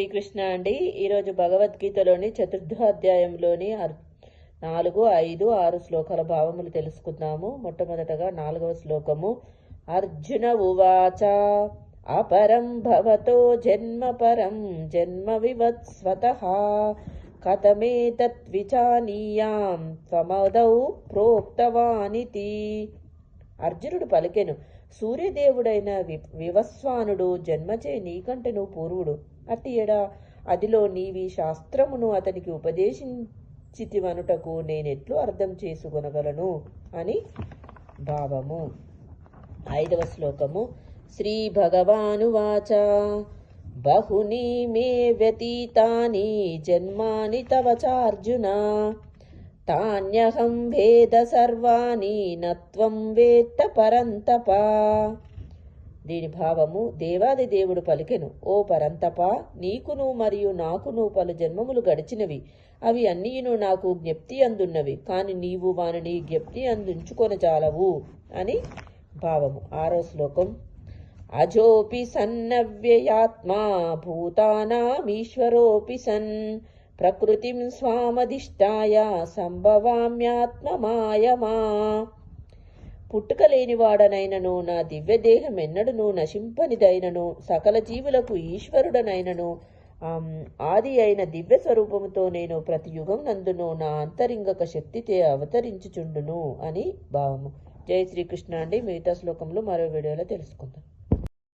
శ్రీకృష్ణ అండి. ఈరోజు భగవద్గీతలోని చతుర్థాధ్యాయంలోని అర్- నాలుగు ఐదు ఆరు శ్లోకాల భావములు తెలుసుకుందాము. మొట్టమొదటగా నాలుగవ శ్లోకము. అర్జున ఉవాచ అపరం భవతో జన్మ పరం జన్మ వివత్స్వత కథమేతత్ విచానీయాం త్వమదౌ ప్రోక్తవానితి. అర్జునుడు పలికెను సూర్యదేవుడైన వి వివస్వానుడు జన్మచే నీకంటెను పూర్వుడు. అట్టి ఎడ? అదిలో నీవి శాస్త్రమును అతనికి ఉపదేశించితివనుటకు నేనెట్లు అర్థం చేసుకొనగలను అని భావము. ఐదవ శ్లోకము. శ్రీ భగవానువాచ బహుని మే వ్యతీతాని జన్మాని తవ చార్జున. తాన్యహం వేద సర్వాణి నత్వం వేత్త పరంతప. దీని భావము దేవాది దేవుడు పలికెను. ఓ పరంతప నీకును మరియు నాకును పలు జన్మములు గడిచినవి. అవి అన్నీను నాకు జ్ఞప్తి అందున్నవి. కాని నీవు వానిని జ్ఞప్తి అందుంచుకొనజాలవు అని భావము. ఆరో శ్లోకం. అజోపి సన్నవ్యయాత్మా భూతానామీశ్వరోపి సన్ ప్రకృతిం స్వామధిష్టాయ సంభవామ్యాత్మమాయమా పుట్టుక లేనివాడనైనను నా దివ్యదేహం ఎన్నడను నశింపనిదైనను సకల జీవులకు ఈశ్వరుడనైనను ఆది అయిన దివ్య స్వరూపముతో నేను ప్రతి యుగం నందును నా అంతరింగక శక్తితే అవతరించుచుండును అని భావము. జై శ్రీకృష్ణ అండి. మిగతా శ్లోకంలో మరో వీడియోలో తెలుసుకుందాం.